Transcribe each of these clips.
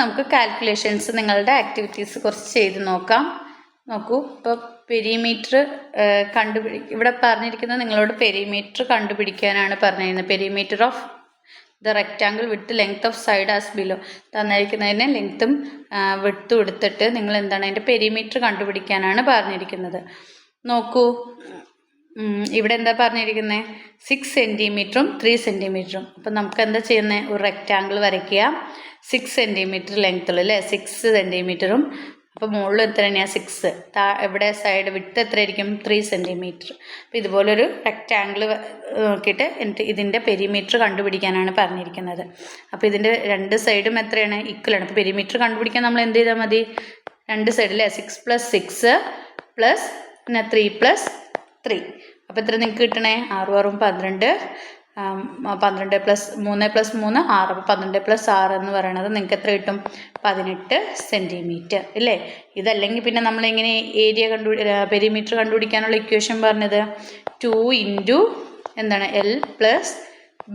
നമുക്ക് കാൽക്കുലേഷൻസ് നിങ്ങളുടെ ആക്ടിവിറ്റീസ് കുറച്ച് ചെയ്ത് നോക്കാം. നോക്കൂ ഇപ്പോൾ പെരിമീറ്റർ കണ്ടുപിടി ഇവിടെ പറഞ്ഞിരിക്കുന്നത് നിങ്ങളോട് പെരിമീറ്റർ കണ്ടുപിടിക്കാനാണ് പറഞ്ഞിരുന്നത് perimeter of the rectangle with length of side as below തന്നിരിക്കുന്നതിന് ലെങ്ത്തും വിട്ടും എടുത്തിട്ട് നിങ്ങൾ എന്താണ് അതിന്റെ പെരിമീറ്റർ കണ്ടുപിടിക്കാനാണ് പറഞ്ഞിരിക്കുന്നത്. നോക്കൂ ഇവിടെ എന്താ പറഞ്ഞിരിക്കുന്നത് സിക്സ് സെന്റിമീറ്ററും ത്രീ സെന്റിമീറ്ററും അപ്പം നമുക്ക് എന്താ ചെയ്യുന്നത് ഒരു റെക്റ്റാങ്കിൾ വരയ്ക്കുക. സിക്സ് സെന്റിമീറ്റർ ലെങ്ത്തുള്ള അല്ലേ സിക്സ് സെന്റിമീറ്ററും അപ്പോൾ മുകളിൽ എത്ര തന്നെയാണ് സിക്സ് താ ഇവിടെ സൈഡ് വിട്ട് എത്ര ആയിരിക്കും ത്രീ സെന്റിമീറ്റർ അപ്പോൾ ഇതുപോലൊരു റെക്റ്റാങ്കിൾ നോക്കിയിട്ട് എന്നിട്ട് ഇതിന്റെ പെരിമീറ്റർ കണ്ടുപിടിക്കാനാണ് പറഞ്ഞിരിക്കുന്നത്. അപ്പോൾ ഇതിന്റെ രണ്ട് സൈഡും എത്രയാണ്? ഈക്വലാണ് അപ്പോൾ പെരിമീറ്റർ കണ്ടുപിടിക്കാൻ നമ്മൾ എന്ത് ചെയ്താൽ മതി? രണ്ട് സൈഡ് അല്ലേ സിക്സ് പ്ലസ് സിക്സ് പ്ലസ് പിന്നെ ത്രീ പ്ലസ് ത്രീ അപ്പോൾ എത്ര നിങ്ങൾക്ക് കിട്ടണേ? ആറും ആറും പന്ത്രണ്ട്. പന്ത്രണ്ട് പ്ലസ് മൂന്ന് പ്ലസ് മൂന്ന് ആറ്. അപ്പോൾ പന്ത്രണ്ട് പ്ലസ് ആറ് എന്ന് പറയുന്നത് നിങ്ങൾക്ക് എത്ര കിട്ടും? പതിനെട്ട് സെന്റിമീറ്റർ ഇല്ലേ? ഇതല്ലെങ്കിൽ പിന്നെ നമ്മളിങ്ങനെ ഏരിയ കണ്ടു പെരിമീറ്റർ കണ്ടുപിടിക്കാനുള്ള ഇക്വേഷൻ പറഞ്ഞത്? ടു ഇന്റു എന്താണ്? എൽ പ്ലസ്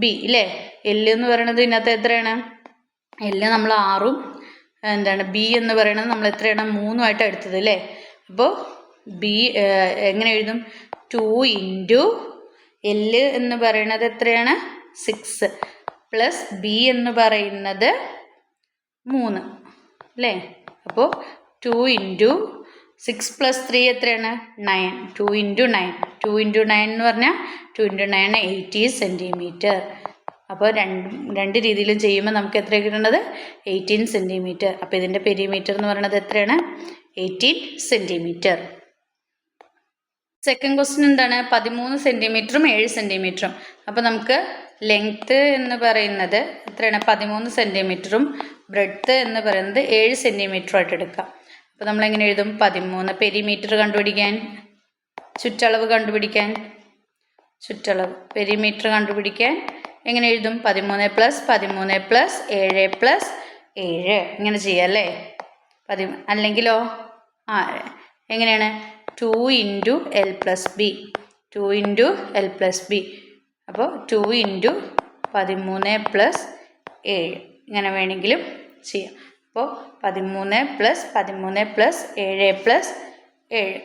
ബി ഇല്ലേ? എൽ എന്ന് പറയുന്നത് ഇതിനകത്ത് എത്രയാണ്? എല്ല് നമ്മൾ ആറും എന്താണ് ബി എന്ന് പറയുന്നത് നമ്മൾ എത്രയാണ്? മൂന്നുമായിട്ട് എടുത്തത് അല്ലേ അപ്പോൾ ബി എങ്ങനെ എഴുതും? ടു ഇന്റു എൽ എന്ന് പറയുന്നത് എത്രയാണ്? സിക്സ് പ്ലസ് ബി എന്ന് പറയുന്നത് മൂന്ന്. അല്ലേ? അപ്പോൾ two into six plus three എത്രയാണ്? Nine two into nine two into nine എന്ന് പറഞ്ഞാൽ two into nine eighty centimetre അപ്പോൾ രണ്ട് രണ്ട് രീതിയിലും ചെയ്യുമ്പോൾ നമുക്ക് എത്ര കിട്ടുന്നത് എയ്റ്റീൻ സെന്റിമീറ്റർ അപ്പോൾ ഇതിന്റെ പെരിമീറ്റർ എന്ന് പറയുന്നത് എത്രയാണ്? എയ്റ്റീൻ സെന്റിമീറ്റർ സെക്കൻഡ് ക്വസ്റ്റ്യൻ എന്താണ്? പതിമൂന്ന് സെന്റിമീറ്ററും ഏഴ് സെന്റിമീറ്ററും അപ്പോൾ നമുക്ക് ലെങ്ത്ത് എന്ന് പറയുന്നത് എത്രയാണ്? പതിമൂന്ന് സെന്റിമീറ്ററും ബ്രെഡ്ത്ത് എന്ന് പറയുന്നത് ഏഴ് സെന്റിമീറ്ററും ആയിട്ട് എടുക്കാം. അപ്പോൾ നമ്മൾ എങ്ങനെ എഴുതും? പതിമൂന്ന് പെരിമീറ്റർ കണ്ടുപിടിക്കാൻ ചുറ്റളവ് കണ്ടുപിടിക്കാൻ ചുറ്റളവ് പെരിമീറ്റർ കണ്ടുപിടിക്കാൻ എങ്ങനെ എഴുതും? പതിമൂന്ന് പ്ലസ് പതിമൂന്ന് പ്ലസ് ഏഴ് പ്ലസ് ഏഴ്. ഇങ്ങനെ ചെയ്യാം അല്ലേ? പതി അല്ലെങ്കിലോ? ആ എങ്ങനെയാണ്? Two into L plus B. Two into L plus B. അപ്പോൾ ടു ഇന്റു പതിമൂന്ന് പ്ലസ് ഏഴ്. ഇങ്ങനെ വേണമെങ്കിലും ചെയ്യാം. അപ്പോൾ പതിമൂന്ന് പ്ലസ് പതിമൂന്ന് പ്ലസ് ഏഴ് പ്ലസ് ഏഴ്.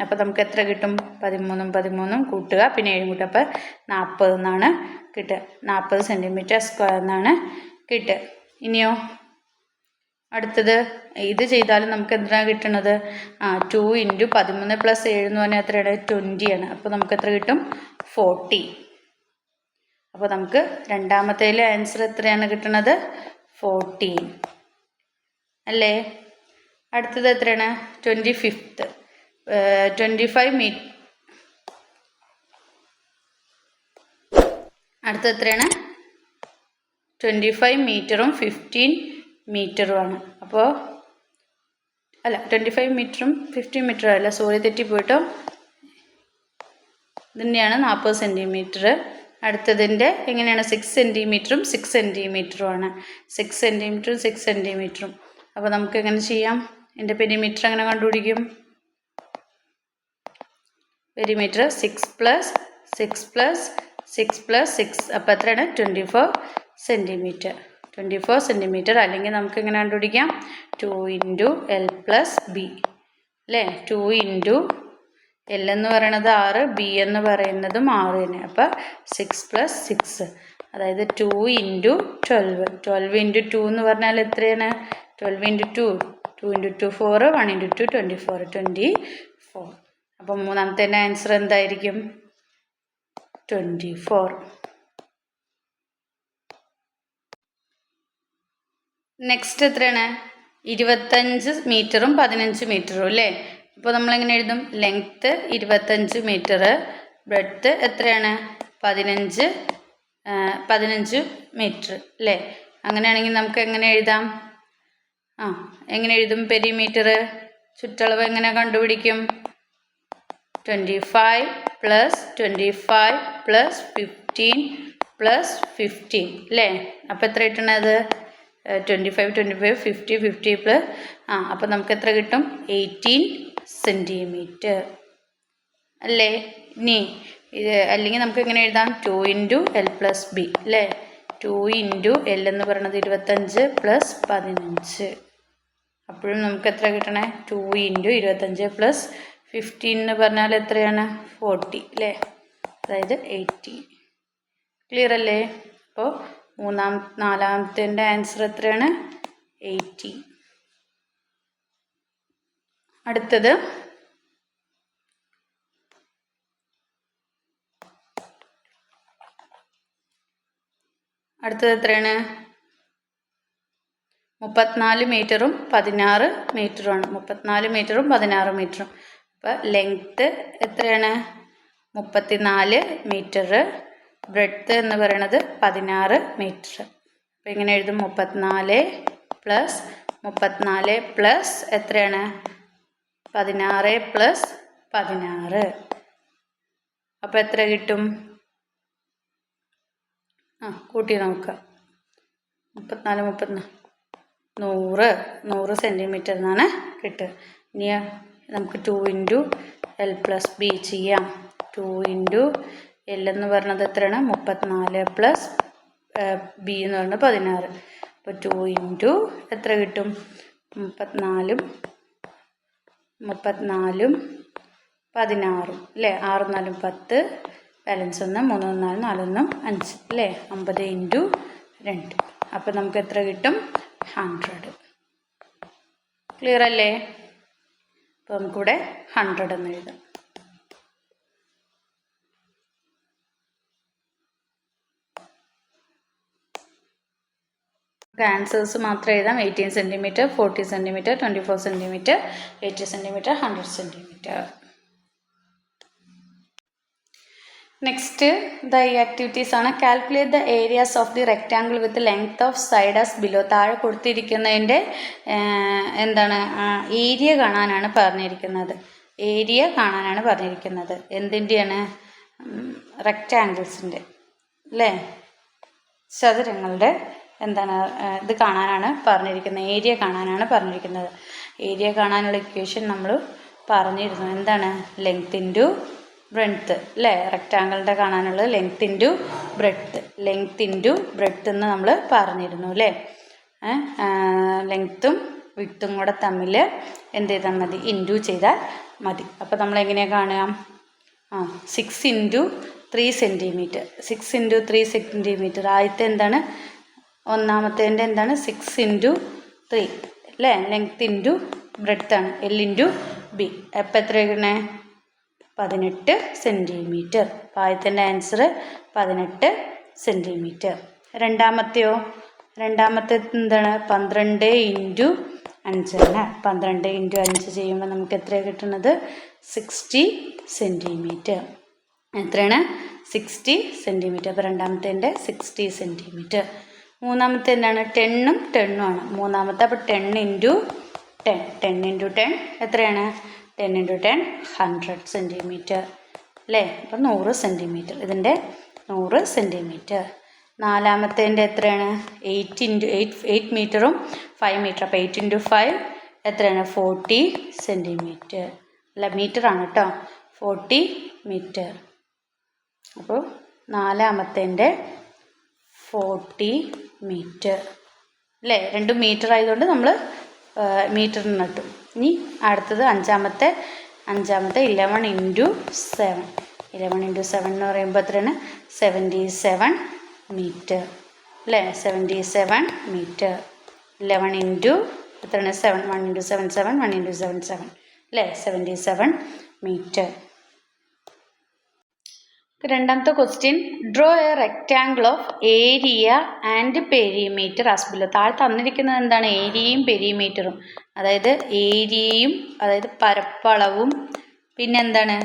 അപ്പോൾ നമുക്ക് എത്ര കിട്ടും? പതിമൂന്നും പതിമൂന്നും കൂട്ടുക. പിന്നെ ഏഴും കൂട്ടുക. അപ്പോൾ നാൽപ്പത് എന്നാണ് കിട്ടുക. നാൽപ്പത് സെന്റിമീറ്റർ സ്ക്വയർ എന്നാണ് കിട്ടുക. ഇനിയോ? അടുത്തത് ഇത് ചെയ്താലും നമുക്ക് എന്തിനാണ് കിട്ടണത്? ആ ടു ഇന്റു പതിമൂന്ന് പ്ലസ് ഏഴ് എന്ന് പറഞ്ഞാൽ എത്രയാണ്? ട്വന്റി ആണ്. അപ്പോൾ നമുക്ക് എത്ര കിട്ടും? ഫോർട്ടി അപ്പോൾ നമുക്ക് രണ്ടാമത്തേലെ ആൻസർ എത്രയാണ് കിട്ടണത്? ഫോർട്ടീൻ അല്ലേ? അടുത്തത് എത്രയാണ്? ട്വന്റി ഫിഫ്ത്ത് ട്വന്റി ഫൈവ് മീ അടുത്തത് എത്രയാണ്? ട്വന്റി ഫൈവ് മീറ്ററും ഫിഫ്റ്റീൻ മീറ്ററുമാണ്. അപ്പോൾ അല്ല ട്വന്റി ഫൈവ് മീറ്ററും ഫിഫ്റ്റീൻ മീറ്ററും അല്ല സോറി തെറ്റിപ്പോയിട്ടോ? ഇതിന്റെയാണ് നാൽപ്പത് സെന്റിമീറ്റർ അടുത്തതിന്റെ എങ്ങനെയാണ്? സിക്സ് സെന്റിമീറ്ററും സിക്സ് സെന്റിമീറ്ററുമാണ് സിക്സ് സെന്റിമീറ്ററും സിക്സ് സെന്റിമീറ്ററും അപ്പോൾ നമുക്ക് എങ്ങനെ ചെയ്യാം? എന്റെ പെരിമീറ്റർ എങ്ങനെ കണ്ടുപിടിക്കും? Perimeter six plus six plus six plus six അപ്പോൾ എത്രയാണ്? Twenty four centimetre twenty four centimetre അല്ലെങ്കിൽ നമുക്ക് എങ്ങനെ കണ്ടുപിടിക്കാം? Two into L plus B അല്ലേ ടു ഇന്റു എൽ എന്ന് പറയുന്നത് ആറ് ബി എന്ന് പറയുന്നതും ആറ് തന്നെ. അപ്പോൾ സിക്സ് പ്ലസ് സിക്സ് അതായത് two into twelve twelve into two എന്ന് പറഞ്ഞാൽ എത്രയാണ്? Twelve into two two into two four one into two twenty four twenty four അപ്പം മൂന്നാമത്തെ ആൻസർ എന്തായിരിക്കും? ട്വന്റി ഫോർ നെക്സ്റ്റ് എത്രയാണ്? ഇരുപത്തഞ്ച് മീറ്ററും പതിനഞ്ച് മീറ്ററും അല്ലേ? അപ്പോൾ നമ്മളെങ്ങനെ എഴുതും? ലെങ്ത്ത് ഇരുപത്തഞ്ച് മീറ്റർ ബ്രെഡ്ത്ത് എത്രയാണ്? പതിനഞ്ച് പതിനഞ്ച് മീറ്റർ അല്ലേ? അങ്ങനെയാണെങ്കിൽ നമുക്ക് എങ്ങനെ എഴുതാം? ആ എങ്ങനെ എഴുതും പെരിമീറ്റർ ചുറ്റളവ് എങ്ങനെ കണ്ടുപിടിക്കും? Twenty five plus twenty five plus fifteen plus fifteen അല്ലേ? അപ്പോൾ എത്ര കിട്ടണത്? Twenty five twenty five fifty fifty plus ആ അപ്പോൾ നമുക്ക് എത്ര കിട്ടും? എയ്റ്റീൻ സെന്റിമീറ്റർ അല്ലേ? ഇനി ഇത് അല്ലെങ്കിൽ നമുക്ക് എങ്ങനെ എഴുതാം? Two into L plus B അല്ലേ? ടു ഇന്റു എൽ എന്ന് പറയുന്നത് ഇരുപത്തഞ്ച് പ്ലസ് പതിനഞ്ച്. അപ്പോഴും നമുക്ക് എത്ര കിട്ടണേ? ടു ഇന്റു ഇരുപത്തഞ്ച് പ്ലസ് ഫിഫ്റ്റീൻ എന്ന് പറഞ്ഞാൽ എത്രയാണ്? ഫോർട്ടി അല്ലേ? അതായത് എയ്റ്റി ക്ലിയർ അല്ലേ? അപ്പോൾ മൂന്നാം നാലാമത്തെ ആൻസർ എത്രയാണ്? എയ്റ്റി അടുത്തത്. അടുത്തത് എത്രയാണ്? മുപ്പത്തിനാല് മീറ്ററും പതിനാറ് മീറ്ററുമാണ്. മുപ്പത്തിനാല് മീറ്ററും പതിനാറ് മീറ്ററും. അപ്പോൾ ലെങ്ത്ത് എത്രയാണ്? മുപ്പത്തിനാല് മീറ്റർ ബ്രെഡ്ത്ത് എന്ന് പറയണത് പതിനാറ് മീറ്റർ അപ്പോൾ ഇങ്ങനെ എഴുതും മുപ്പത്തിനാല് പ്ലസ് മുപ്പത്തിനാല് പ്ലസ് എത്രയാണ്? പതിനാറ് പ്ലസ് പതിനാറ്. അപ്പോൾ എത്ര കിട്ടും? ആ കൂട്ടി നോക്കുക. മുപ്പത്തിനാല് മുപ്പത്തിനാല് നൂറ്. നൂറ് സെന്റിമീറ്റർ എന്നാണ് കിട്ടുക. ഇനി നമുക്ക് two into L plus B ചെയ്യാം. ടു ഇന്റു എൽ എന്ന് പറഞ്ഞത് എത്രയാണ്? മുപ്പത്തിനാല് പ്ലസ് ബി എന്ന് പറഞ്ഞത് പതിനാറ്. അപ്പോൾ ടു ഇന്റു എത്ര കിട്ടും? മുപ്പത്തിനാലും മുപ്പത്തിനാലും പതിനാറും അല്ലേ ആറ് നാലും പത്ത് ബാലൻസ് ഒന്ന് മൂന്ന് നാല് നാലൊന്നും അഞ്ച് അല്ലേ അമ്പത് ഇന്റു രണ്ട്. അപ്പോൾ നമുക്ക് എത്ര കിട്ടും? ഹൺഡ്രഡ് ക്ലിയർ അല്ലേ? അപ്പോൾ നമുക്കിവിടെ ഹൺഡ്രഡ് എന്ന് എഴുതാം. ആൻസേഴ്സ് മാത്രം എഴുതാം. Eighteen centimetre forty centimetre twenty four centimetre eighty centimetre hundred centimetre next the ഈ ആക്ടിവിറ്റീസ് ആണ്. Calculate the areas of the rectangle with length of side as below താഴെ കൊടുത്തിരിക്കുന്നതിന്റെ എന്താണ് ഏരിയ കാണാനാണ് പറഞ്ഞിരിക്കുന്നത്. ഏരിയ കാണാനാണ് പറഞ്ഞിരിക്കുന്നത്. എന്തിന്റെയാണ് റെക്റ്റാങ്കിൾസിന്റെ അല്ലേ ചതുരങ്ങളുടെ എന്താണ് ഇത് കാണാനാണ് പറഞ്ഞിരിക്കുന്നത് ഏരിയ കാണാനാണ് പറഞ്ഞിരിക്കുന്നത്. ഏരിയ കാണാനുള്ള ഇക്വേഷൻ നമ്മൾ പറഞ്ഞിരുന്നു. എന്താണ്? ലെങ്ത് ഇന്റു ബ്രെഡ്ത്ത് അല്ലേ റെക്റ്റാങ്കിളിന്റെ കാണാനുള്ളത് length into breadth length into breadth എന്ന് നമ്മൾ പറഞ്ഞിരുന്നു അല്ലേ ലെങ്ത്തും വിട്ടും കൂടെ തമ്മിൽ എന്ത് ചെയ്താൽ മതി? ഇന്റു ചെയ്താൽ മതി. അപ്പോൾ നമ്മൾ എങ്ങനെയാണ് കാണുക? ആ six into three centimetre six into three centimetre ആദ്യത്തെ എന്താണ്? ഒന്നാമത്തേന്റെ എന്താണ്? സിക്സ് ഇന്റു ത്രീ അല്ലേ? ലെങ്ത് ഇന്റു ആണ്. എൽ ഇന്റു ബി അപ്പം എത്ര കിട്ടണേ പതിനെട്ട് സെന്റിമീറ്റർ ആദ്യത്തിന്റെ ആൻസർ പതിനെട്ട് സെന്റിമീറ്റർ രണ്ടാമത്തെയോ? രണ്ടാമത്തെ എന്താണ്? പന്ത്രണ്ട് ഇന്റു അഞ്ചാണ് പന്ത്രണ്ട് ഇന്റു അഞ്ച് ചെയ്യുമ്പോൾ നമുക്ക് എത്രയാണ് കിട്ടുന്നത്? സിക്സ്റ്റി സെന്റിമീറ്റർ എത്രയാണ്? സിക്സ്റ്റി സെന്റിമീറ്റർ അപ്പോൾ രണ്ടാമത്തേന്റെ സിക്സ്റ്റി സെന്റിമീറ്റർ മൂന്നാമത്തെ എന്താണ് ടെണ്ണും ടെണ്ണും ആണ്. മൂന്നാമത്തെ അപ്പോൾ ten into ten ten into ten എത്രയാണ്? Ten into ten hundred centimetre അല്ലേ? അപ്പം നൂറ് സെന്റിമീറ്റർ ഇതിന്റെ നൂറ് സെന്റിമീറ്റർ നാലാമത്തേന്റെ എത്രയാണ്? എയ്റ്റ് ഇന്റു എയ്റ്റ് എയ്റ്റ് മീറ്ററും ഫൈവ് മീറ്റർ അപ്പോൾ എയ്റ്റ് ഇന്റു ഫൈവ് എത്രയാണ്? ഫോർട്ടി സെന്റിമീറ്റർ അല്ല മീറ്ററാണ് കേട്ടോ ഫോർട്ടി മീറ്റർ അപ്പോൾ നാലാമത്തേന്റെ ഫോർട്ടി മീറ്റർ. അല്ലേ രണ്ടും മീറ്റർ ആയതുകൊണ്ട് നമ്മൾ മീറ്ററിന് നട്ടു. ഇനി അടുത്തത് അഞ്ചാമത്തെ അഞ്ചാമത്തെ eleven into seven eleven into seven എന്ന് പറയുമ്പോൾ എത്രയാണ്? സെവന്റി സെവൻ മീറ്റർ അല്ലേ seventy seven metre eleven into എത്രയാണ്? Seven one into seven seven one into seven seven അല്ലേ സെവന്റി സെവൻ മീറ്റർ രണ്ടാമത്തെ question draw a rectangle of area and perimeter as താഴെ തന്നിരിക്കുന്നത് എന്താണ്? ഏരിയയും പെരിമീറ്ററും അതായത് ഏരിയയും അതായത് പരപ്പളവും പിന്നെന്താണ്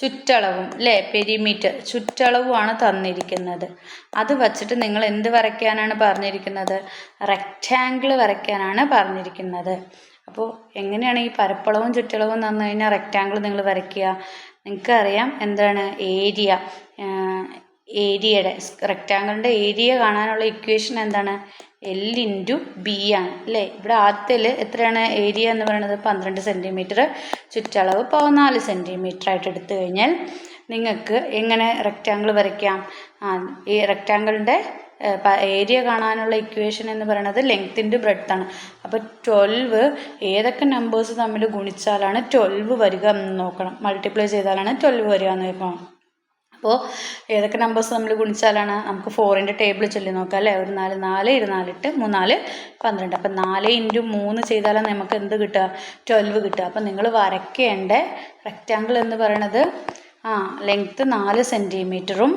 ചുറ്റളവും അല്ലേ പെരിമീറ്റർ ചുറ്റളവുമാണ് തന്നിരിക്കുന്നത്. അത് വച്ചിട്ട് നിങ്ങൾ എന്ത് വരയ്ക്കാനാണ് പറഞ്ഞിരിക്കുന്നത്? റെക്റ്റാങ്കിൾ വരയ്ക്കാനാണ് പറഞ്ഞിരിക്കുന്നത്. അപ്പോൾ എങ്ങനെയാണ് ഈ പരപ്പളവും ചുറ്റളവും തന്നു കഴിഞ്ഞാൽ റെക്റ്റാങ്കിൾ നിങ്ങൾ വരയ്ക്കുക? നിങ്ങൾക്കറിയാം എന്താണ് ഏരിയ. ഏരിയയുടെ റെക്റ്റാങ്കിളിന്റെ ഏരിയ കാണാനുള്ള ഇക്വേഷൻ എന്താണ്? എൽ ഇന്റു ബി ആണ് അല്ലേ? ഇവിടെ ആദ്യത്തിൽ എത്രയാണ്? ഏരിയ എന്ന് പറയുന്നത് പന്ത്രണ്ട് സെന്റിമീറ്റർ ചുറ്റളവ് പതിനാല് സെന്റിമീറ്റർ ആയിട്ട് എടുത്തു കഴിഞ്ഞാൽ നിങ്ങൾക്ക് എങ്ങനെ റെക്റ്റാങ്കിൾ വരയ്ക്കാം? ഈ റെക്റ്റാങ്കിളിന്റെ ഏരിയ കാണാനുള്ള ഇക്വേഷൻ എന്ന് പറയുന്നത് ലെങ്ത് ഇന്റു ബ്രെഡ്ത്ത് ആണ്. അപ്പോൾ ട്വൽവ് ഏതൊക്കെ നമ്പേഴ്സ് തമ്മിൽ ഗുണിച്ചാലാണ് ട്വൽവ് വരിക എന്ന് നോക്കണം. മൾട്ടിപ്ലൈ ചെയ്താലാണ് ട്വൽവ് വരിക എന്ന് നോക്കണം. അപ്പോൾ ഏതൊക്കെ നമ്പേഴ്സ് നമ്മൾ ഗുണിച്ചാലാണ് നമുക്ക് ഫോറിന്റെ ടേബിൾ ചൊല്ലി നോക്കാം അല്ലേ? ഒരു നാല് നാല് ഇരുന്നാലിട്ട് മൂന്നാൽ പന്ത്രണ്ട്. അപ്പം നാല് ഇന്റു മൂന്ന് ചെയ്താലാണ് നമുക്ക് എന്ത് കിട്ടുക? ട്വൽവ് കിട്ടുക. അപ്പം നിങ്ങൾ വരയ്ക്കേണ്ട റെക്റ്റാങ്കിൾ എന്ന് പറയണത് ആ ലെങ്ത്ത് നാല് സെന്റിമീറ്ററും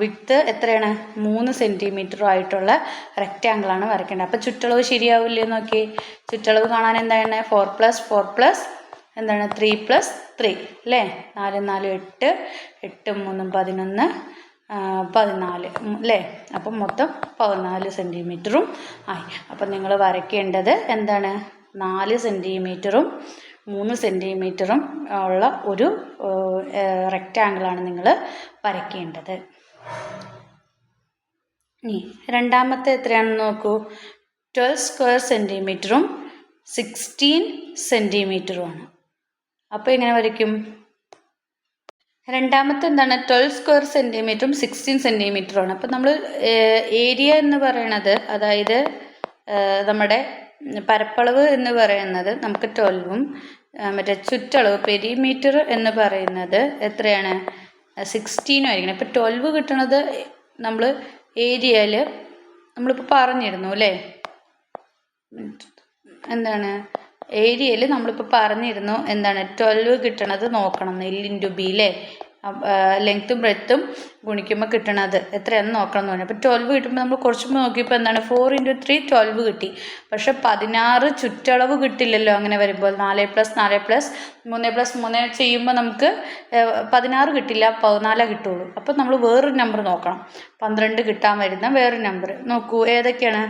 വിട്ത്ത് എത്രയാണ്? മൂന്ന് സെന്റിമീറ്ററും ആയിട്ടുള്ള റെക്റ്റാങ്കിളാണ് വരയ്ക്കേണ്ടത്. അപ്പോൾ ചുറ്റളവ് ശരിയാവില്ലേ നോക്കി ചുറ്റളവ് കാണാൻ എന്താണ്? ഫോർ പ്ലസ് ഫോർ പ്ലസ് എന്താണ്? ത്രീ പ്ലസ് ത്രീ അല്ലേ? നാല് നാല് എട്ട് എട്ട് മൂന്നും പതിനൊന്ന് പതിനാല്. അല്ലേ? അപ്പം മൊത്തം പതിനാല് സെന്റിമീറ്ററും ആയി. അപ്പം നിങ്ങൾ വരയ്ക്കേണ്ടത് എന്താണ്? നാല് സെന്റിമീറ്ററും മൂന്ന് സെന്റിമീറ്ററും ഉള്ള ഒരു റെക്റ്റാങ്കിളാണ് നിങ്ങൾ വരയ്ക്കേണ്ടത്. ഇനി രണ്ടാമത്തെ എത്രയാണെന്ന് നോക്കൂ. ട്വൽവ് സ്ക്വയർ സെന്റിമീറ്ററും സിക്സ്റ്റീൻ സെന്റിമീറ്ററുമാണ് അപ്പോൾ എങ്ങനെ വരയ്ക്കും? രണ്ടാമത്തെ എന്താണ്? ട്വൽവ് സ്ക്വയർ സെന്റിമീറ്ററും സിക്സ്റ്റീൻ സെന്റിമീറ്ററുമാണ് അപ്പോൾ നമ്മൾ ഏരിയ എന്ന് പറയണത് അതായത് നമ്മുടെ പരപ്പളവ് എന്ന് പറയുന്നത് നമുക്ക് ട്വൽവും മറ്റേ ചുറ്റളവ് പെരിമീറ്റർ എന്ന് പറയുന്നത് എത്രയാണ്? സിക്സ്റ്റീനും ആയിരിക്കണം. ഇപ്പോൾ ട്വൽവ് കിട്ടണത് നമ്മൾ ഏരിയയിൽ നമ്മളിപ്പോൾ പറഞ്ഞിരുന്നു അല്ലേ? എന്താണ്? ഏരിയയിൽ നമ്മളിപ്പോൾ പറഞ്ഞിരുന്നു എന്താണ്? ട്വൽവ് കിട്ടണത് നോക്കണം ഇന്റു ബി അല്ലേ ലെങ്ത്തും ബ്രെത്തും ഗുണിക്കുമ്പോൾ കിട്ടണത്. എത്രയാണെന്ന് നോക്കണം എന്ന് പറഞ്ഞു. അപ്പോൾ ട്വൽവ് കിട്ടുമ്പോൾ നമ്മൾ കുറച്ച് നോക്കിയപ്പോൾ എന്താണ്? ഫോർ ഇന്റു ത്രീ ട്വൽവ് കിട്ടി. പക്ഷെ പതിനാറ് ചുറ്റളവ് കിട്ടില്ലല്ലോ അങ്ങനെ വരുമ്പോൾ. നാല് പ്ലസ് നാല് പ്ലസ് മൂന്ന് പ്ലസ് മൂന്ന് ചെയ്യുമ്പോൾ നമുക്ക് പതിനാറ് കിട്ടില്ല പതിനാലേ കിട്ടുള്ളൂ. അപ്പോൾ നമ്മൾ വേറൊരു നമ്പർ നോക്കണം. പന്ത്രണ്ട് കിട്ടാൻ വരുന്ന വേറൊരു നമ്പർ നോക്കൂ ഏതൊക്കെയാണ്?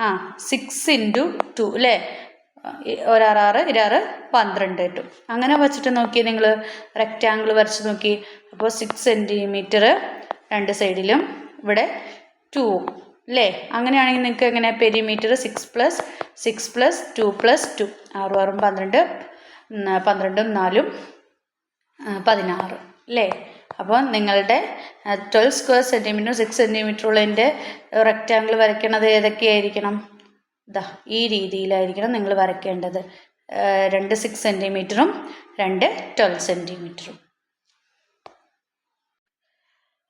ആ സിക്സ് ഇന്റു ടു അല്ലേ ഒരാറാറ് ഇരാറ് പന്ത്രണ്ട് കിട്ടും. അങ്ങനെ വച്ചിട്ട് നോക്കി നിങ്ങൾ റെക്റ്റാങ്കിൾ വരച്ച് നോക്കി. അപ്പോൾ സിക്സ് സെന്റിമീറ്റർ രണ്ട് സൈഡിലും ഇവിടെ ടു അല്ലേ അങ്ങനെയാണെങ്കിൽ നിങ്ങൾക്ക് എങ്ങനെ? Perimeter six plus six plus two plus two ആറും ആറും പന്ത്രണ്ട് പന്ത്രണ്ടും നാലും പതിനാറ്. അല്ലേ അപ്പോൾ നിങ്ങളുടെ twelve square centimetre six centimetre ഉള്ളതിന്റെ റെക്റ്റാങ്കിൾ വരയ്ക്കണത് ഏതൊക്കെയായിരിക്കണം? ഇതാ ഈ രീതിയിലായിരിക്കണം നിങ്ങൾ വരയ്ക്കേണ്ടത്. രണ്ട് സിക്സ് സെന്റിമീറ്ററും രണ്ട് ട്വൽവ് സെന്റിമീറ്ററും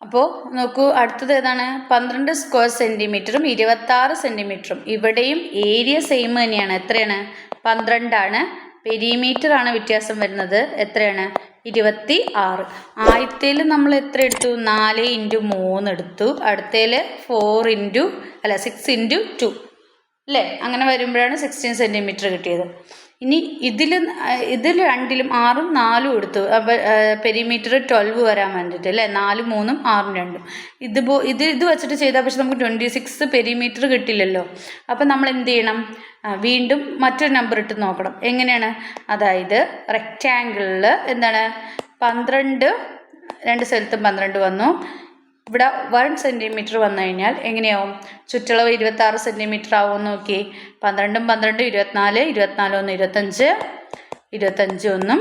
അപ്പോൾ നോക്കൂ അടുത്തത് ഏതാണ്? പന്ത്രണ്ട് സ്ക്വയർ സെന്റിമീറ്ററും ഇരുപത്താറ് സെന്റിമീറ്ററും ഇവിടെയും ഏരിയ സെയിം തന്നെയാണ്. എത്രയാണ്? പന്ത്രണ്ടാണ്. പെരിമീറ്റർ ആണ് വ്യത്യാസം വരുന്നത്. എത്രയാണ്? ഇരുപത്തി ആറ് ആദ്യത്തേൽ നമ്മൾ എത്ര എടുത്തു? നാല് ഇന്റു മൂന്ന് എടുത്തു. അടുത്തേൽ ഫോർ ഇന്റു അല്ല സിക്സ് ഇന്റു ടു അല്ലേ അങ്ങനെ വരുമ്പോഴാണ് സിക്സ്റ്റീൻ സെന്റിമീറ്റർ കിട്ടിയത്. ഇനി ഇതിൽ ഇതിൽ രണ്ടിലും ആറും നാലും എടുത്തു. പെരിമീറ്റർ ട്വൽവ് വരാൻ വേണ്ടിയിട്ട് അല്ലേ നാലും മൂന്നും ആറും രണ്ടും. ഇത് ഇത് ഇത് വെച്ചിട്ട് ചെയ്താൽ പക്ഷെ നമുക്ക് ട്വന്റി സിക്സ് പെരിമീറ്റർ കിട്ടില്ലല്ലോ. അപ്പോൾ നമ്മൾ എന്ത് ചെയ്യണം? വീണ്ടും മറ്റൊരു നമ്പർ ഇട്ട് നോക്കണം. എങ്ങനെയാണ്? അതായത് റെക്റ്റാങ്കിളിൽ എന്താണ്? പന്ത്രണ്ട് രണ്ട് സ്ഥലത്തും പന്ത്രണ്ട് വന്നു. ഇവിടെ വൺ സെന്റിമീറ്റർ വന്നു കഴിഞ്ഞാൽ എങ്ങനെയാവും? ചുറ്റളവ് ഇരുപത്താറ് സെന്റിമീറ്റർ ആവും നോക്കി. പന്ത്രണ്ടും പന്ത്രണ്ടും ഇരുപത്തിനാല് ഇരുപത്തിനാല് ഒന്ന് ഇരുപത്തഞ്ച് ഇരുപത്തഞ്ച് ഒന്നും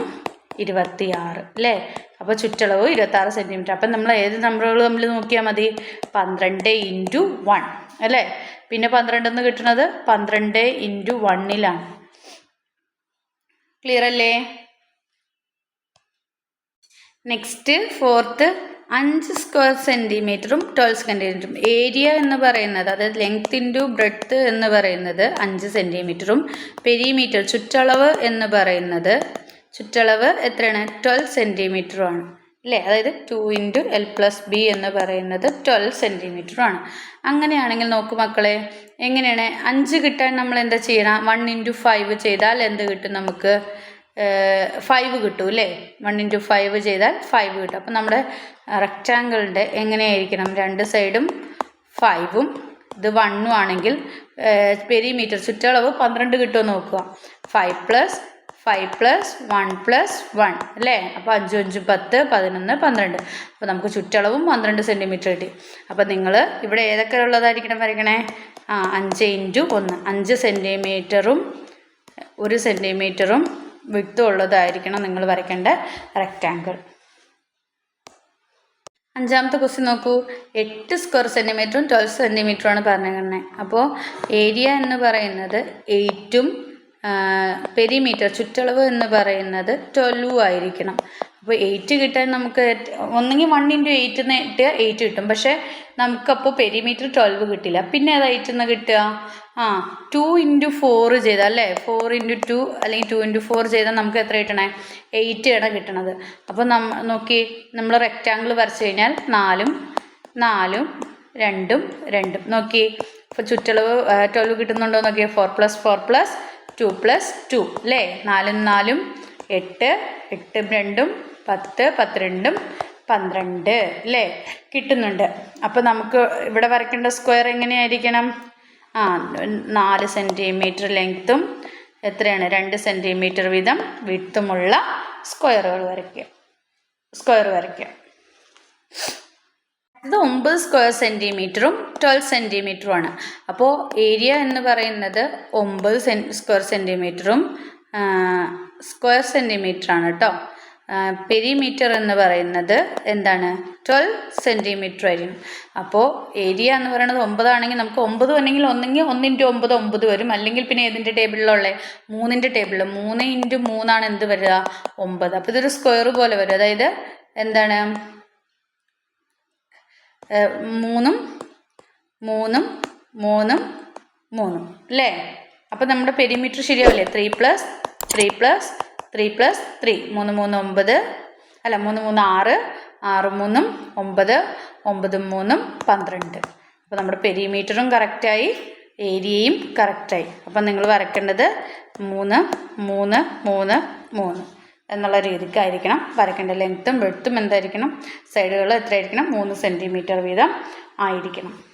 ഇരുപത്തിയാറ് അല്ലേ? അപ്പോൾ ചുറ്റളവ് ഇരുപത്താറ് സെന്റിമീറ്റർ അപ്പം നമ്മൾ ഏത് നമ്പറുകൾ നമ്മൾ നോക്കിയാൽ മതി? പന്ത്രണ്ട് ഇന്റു വൺ അല്ലേ? പിന്നെ പന്ത്രണ്ടെന്ന് കിട്ടുന്നത് പന്ത്രണ്ട് ഇന്റു വണ്ണിലാണ് ക്ലിയർ അല്ലേ? നെക്സ്റ്റ് ഫോർത്ത് അഞ്ച് സ്ക്വയർ സെന്റിമീറ്ററും ട്വൽവ് സെന്റിമീറ്ററും ഏരിയ എന്ന് പറയുന്നത് അതായത് ലെങ്ത് ഇന്റു ബ്രെഡ്ത്ത് എന്ന് പറയുന്നത് അഞ്ച് സെന്റിമീറ്ററും പെരിമീറ്റർ ചുറ്റളവ് എന്ന് പറയുന്നത് ചുറ്റളവ് എത്രയാണ്? ട്വൽവ് സെന്റിമീറ്ററുമാണ് അല്ലേ? അതായത് two into L plus B എന്ന് പറയുന്നത് ട്വൽവ് സെന്റിമീറ്ററുമാണ് അങ്ങനെയാണെങ്കിൽ നോക്കൂ മക്കളെ എങ്ങനെയാണ്? അഞ്ച് കിട്ടാൻ നമ്മൾ എന്താ ചെയ്യണം? വൺ ഇന്റു ഫൈവ് ചെയ്താൽ എന്ത് കിട്ടും നമുക്ക്? ഫൈവ് കിട്ടും അല്ലേ? വൺ ഇന്റു ഫൈവ് ചെയ്താൽ ഫൈവ് കിട്ടും. അപ്പം നമ്മുടെ റെക്റ്റാങ്കിളിന്റെ എങ്ങനെയായിരിക്കണം? രണ്ട് സൈഡും ഫൈവും ഇത് വണ്ണും ആണെങ്കിൽ പെരിമീറ്റർ ചുറ്റളവ് പന്ത്രണ്ട് കിട്ടുമോ നോക്കുക. Five plus five plus one plus one അല്ലേ? അപ്പോൾ അഞ്ചും അഞ്ച് പത്ത് പതിനൊന്ന് പന്ത്രണ്ട്. അപ്പോൾ നമുക്ക് ചുറ്റളവും പന്ത്രണ്ട് സെന്റിമീറ്റർ കിട്ടി. അപ്പോൾ നിങ്ങൾ ഇവിടെ ഏതൊക്കെ ഉള്ളതായിരിക്കണം വരയ്ക്കണേ? ആ അഞ്ച് ഇന്റു ഒന്ന്. അഞ്ച് സെന്റിമീറ്ററും ഒരു സെന്റിമീറ്ററും വിട്ടും ഉള്ളതായിരിക്കണം നിങ്ങൾ വരയ്ക്കേണ്ട റെക്റ്റാങ്കിൾ അഞ്ചാമത്തെ ക്വസ്റ്റ്യൻ നോക്കൂ. എട്ട് സ്ക്വയർ സെന്റിമീറ്ററും ട്വൽവ് സെന്റിമീറ്ററുമാണ് പറഞ്ഞിരിക്കുന്നത് അപ്പോൾ ഏരിയ എന്ന് പറയുന്നത് എയ്റ്റും പെരിമീറ്റർ ചുറ്റളവ് എന്ന് പറയുന്നത് ട്വൽവും ആയിരിക്കണം. അപ്പോൾ എയ്റ്റ് കിട്ടാൻ നമുക്ക് ഒന്നെങ്കിൽ വൺ ഇന്റു എയ്റ്റ് എന്ന് കിട്ടിയാൽ എയ്റ്റ് കിട്ടും. പക്ഷേ നമുക്കപ്പോൾ പെരിമീറ്റർ ട്വൽവ് കിട്ടില്ല. പിന്നെ ഏതാ എയ്റ്റ് എന്ന് കിട്ടുക? ആ ടു ഇന്റു ഫോർ ചെയ്താൽ അല്ലേ? ഫോർ ഇന്റു ടു അല്ലെങ്കിൽ ടു ഇന്റു ഫോർ ചെയ്താൽ നമുക്ക് എത്ര കിട്ടണേ? എയ്റ്റ് ആണ് കിട്ടണത്. അപ്പോൾ നമ്മ നോക്കി നമ്മൾ റെക്റ്റാങ്കിൾ വരച്ച് കഴിഞ്ഞാൽ നാലും നാലും രണ്ടും രണ്ടും. നോക്കി ഇപ്പോൾ ചുറ്റളവ് ട്വൽവ് കിട്ടുന്നുണ്ടോ നോക്കിയേ? Four plus four plus two plus two അല്ലേ? നാലും നാലും എട്ട് എട്ടും രണ്ടും പത്ത് പത്തിരണ്ടും പന്ത്രണ്ട് അല്ലേ കിട്ടുന്നുണ്ട്. അപ്പോൾ നമുക്ക് ഇവിടെ വരയ്ക്കേണ്ട സ്ക്വയർ എങ്ങനെയായിരിക്കണം? ആ നാല് സെന്റിമീറ്റർ ലെങ്ത്തും എത്രയാണ്? രണ്ട് സെന്റിമീറ്റർ വീതം വിട്ടുമുള്ള സ്ക്വയറുകൾ വരയ്ക്കുക. സ്ക്വയർ വരയ്ക്കുക. ഇത് ഒമ്പത് സ്ക്വയർ സെന്റിമീറ്ററും ട്വൽവ് സെന്റിമീറ്ററും ആണ് അപ്പോൾ ഏരിയ എന്ന് പറയുന്നത് ഒമ്പത് സെൻ സ്ക്വയർ സെന്റിമീറ്ററും സ്ക്വയർ സെന്റിമീറ്ററാണ് കേട്ടോ. പെരിമീറ്റർ എന്ന് പറയുന്നത് എന്താണ്? ട്വൽവ് സെന്റിമീറ്റർ ആയിരിക്കും. അപ്പോൾ ഏരിയ എന്ന് പറയുന്നത് ഒമ്പതാണെങ്കിൽ നമുക്ക് ഒമ്പത് വന്നെങ്കിൽ ഒന്നെങ്കിൽ ഒന്ന് ഇന്റു ഒമ്പത് ഒമ്പത് വരും. അല്ലെങ്കിൽ പിന്നെ ഏതിന്റെ ടേബിളിലുള്ളത് മൂന്നിന്റെ ടേബിളിൽ മൂന്ന് ഇന്റു മൂന്നാണ് എന്ത് വരിക? ഒമ്പത്. അപ്പോൾ ഇതൊരു സ്ക്വയർ പോലെ വരും. അതായത് എന്താണ്? മൂന്നും മൂന്നും മൂന്നും മൂന്നും. അല്ലേ? അപ്പോൾ നമ്മുടെ perimeter ശരിയാവില്ലേ? Three plus three plus three plus three മൂന്ന് മൂന്ന് ഒമ്പത്. അല്ല മൂന്ന് മൂന്ന് ആറ്. ആറ് മൂന്നും ഒമ്പത്. ഒമ്പതും മൂന്നും പന്ത്രണ്ട്. അപ്പോൾ നമ്മുടെ പെരിമീറ്ററും കറക്റ്റായി ഏരിയയും കറക്റ്റായി അപ്പം നിങ്ങൾ വരയ്ക്കേണ്ടത് മൂന്ന് മൂന്ന് മൂന്ന് മൂന്ന്. എന്നുള്ള രീതിക്കായിരിക്കണം. വരയ്ക്കേണ്ട ലെങ്ത്തും വെടുത്തും എന്തായിരിക്കണം? സൈഡുകൾ എത്രയായിരിക്കണം? മൂന്ന് സെന്റിമീറ്റർ വീതം ആയിരിക്കണം.